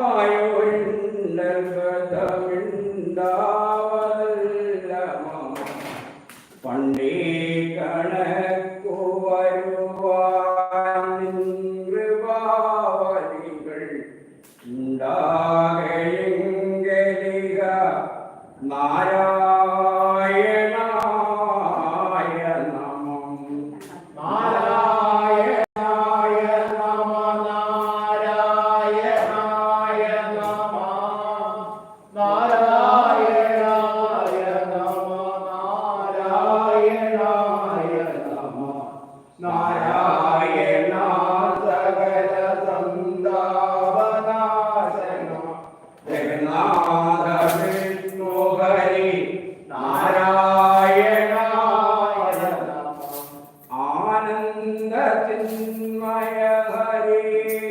പണ്ടേ Amen.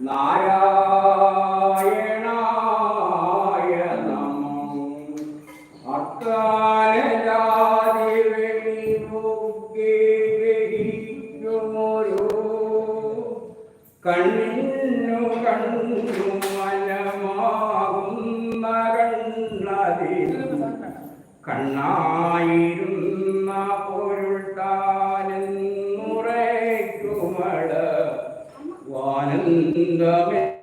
നാരായണായ Cũng.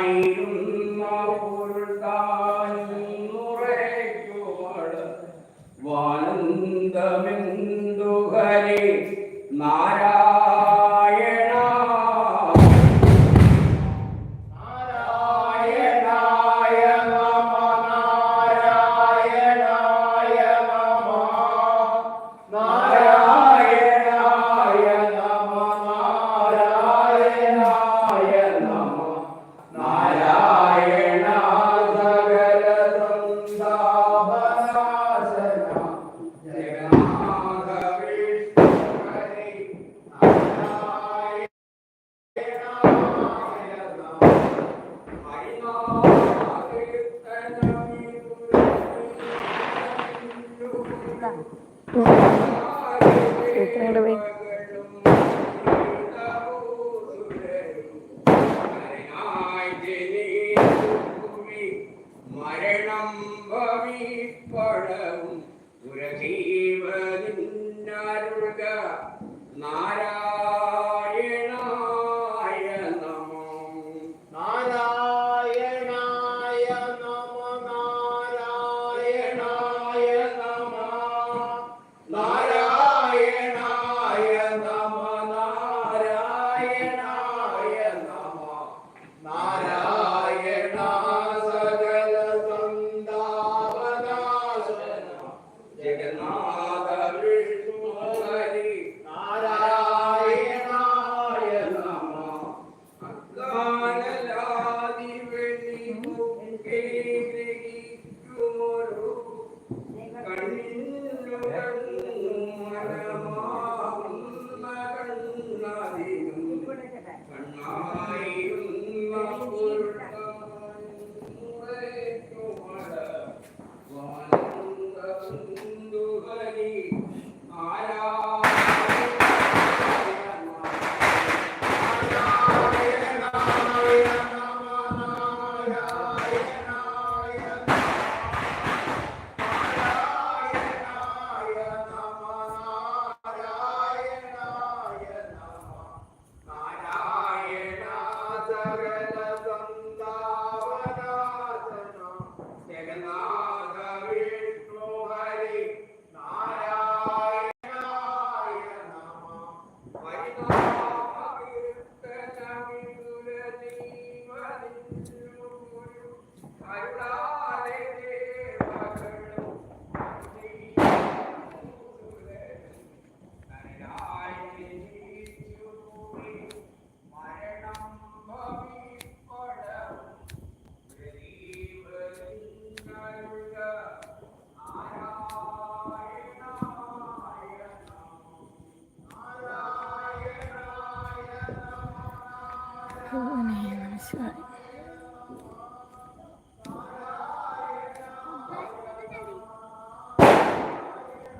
കണ്ണായിരുന്ന പൊരുൾത്താനുറയ്ക്കുമള വാനന്ദമെന്തു Hari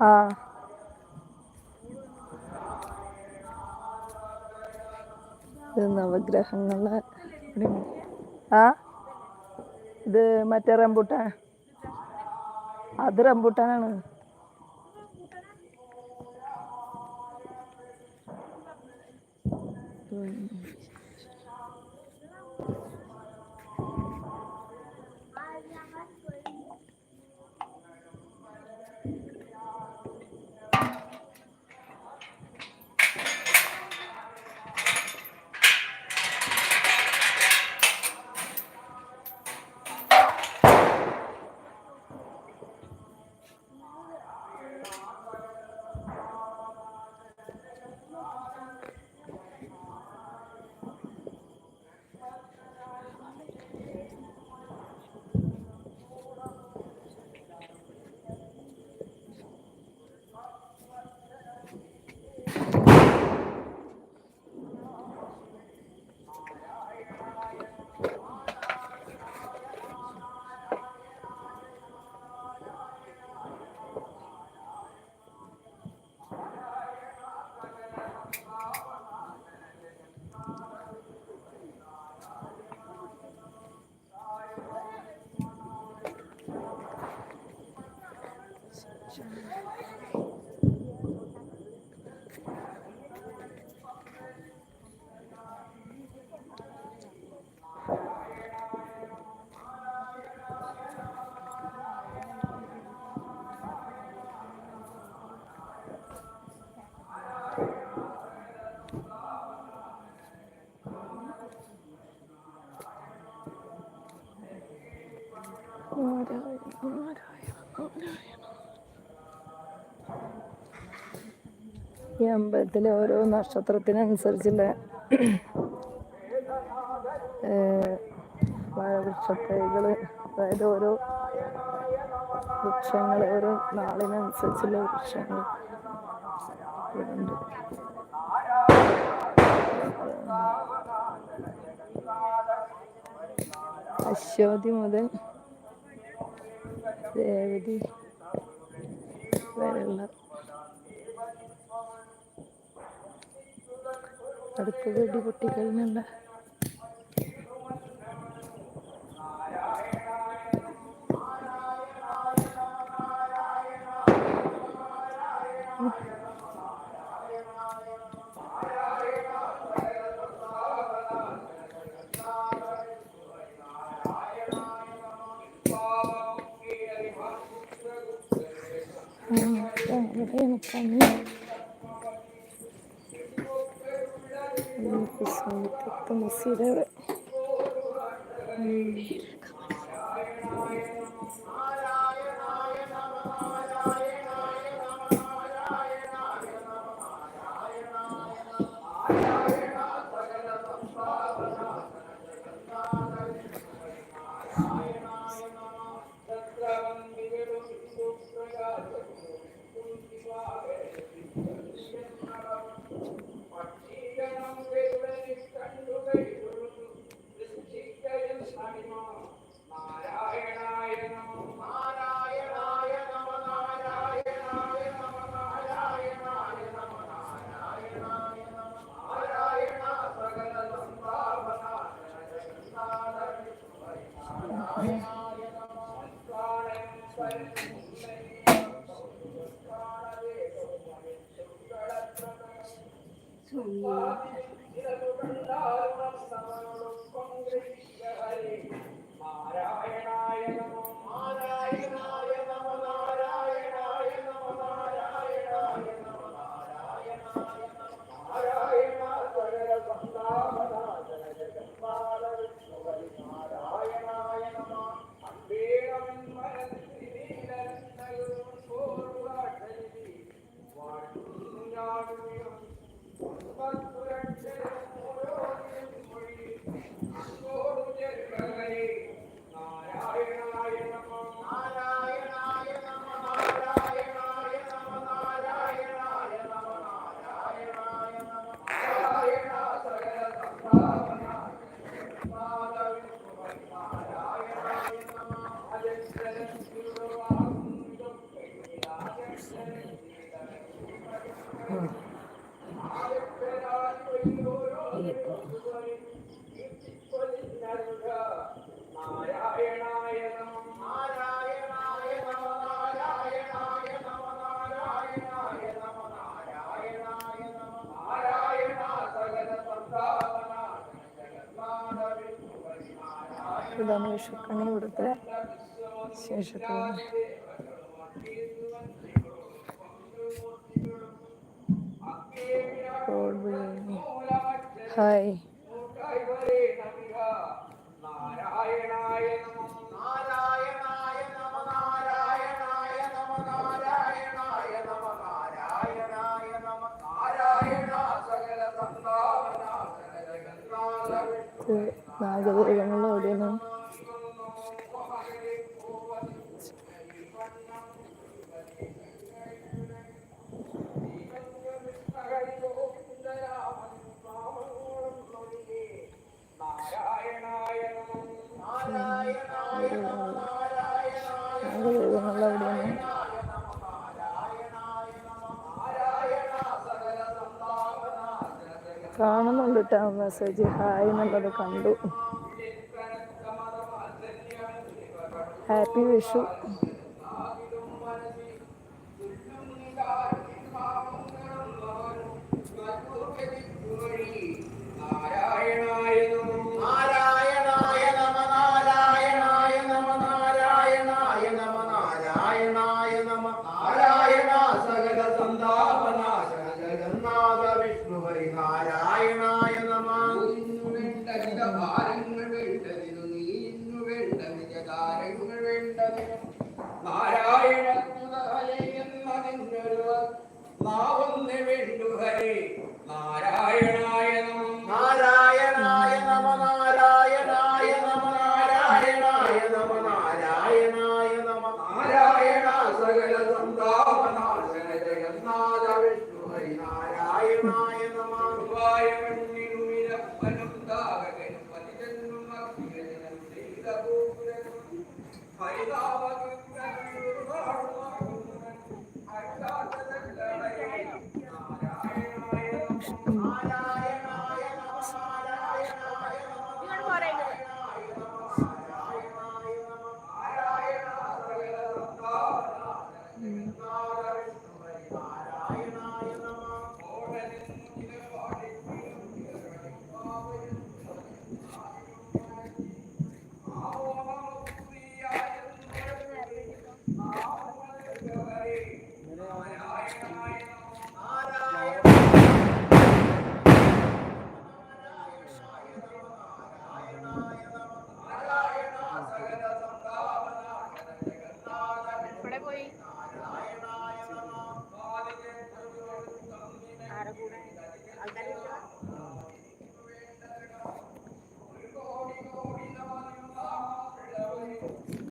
ആ. ഇത് നവഗ്രഹങ്ങളെ ആ? ഇത് മറ്റേ റംബൂട്ടാ അത് റംബൂട്ടാനാണ്. ഈ അമ്പലത്തിലെ ഓരോ നക്ഷത്രത്തിനനുസരിച്ചുള്ള വൃക്ഷത്തൈകൾ അതായത് ഓരോ വൃക്ഷങ്ങൾ ഓരോ നാളിനനുസരിച്ചുള്ള വൃക്ഷങ്ങൾ ഇവിടുണ്ട് അശ്വതി മുതൽ രേവതി വരെയുള്ള അടുത്ത sandıkta nasıl ilerle? Hmm. Narayana Vishu അങ്ങനെ ഇവിടുത്തെ ശേഷത്തിൽ ഹായ് നാരായണായ നമഃ നാരായണായ നമ നാരായണായ നമ നാരായണായ നമ നാരായണായ നമ സകല നാഗദേവങ്ങൾ കാണുന്നുണ്ട് കേട്ടോ മെസ്സേജ്. ഹായ് എന്നുള്ളത് കണ്ടു. ഹാപ്പി വിഷു.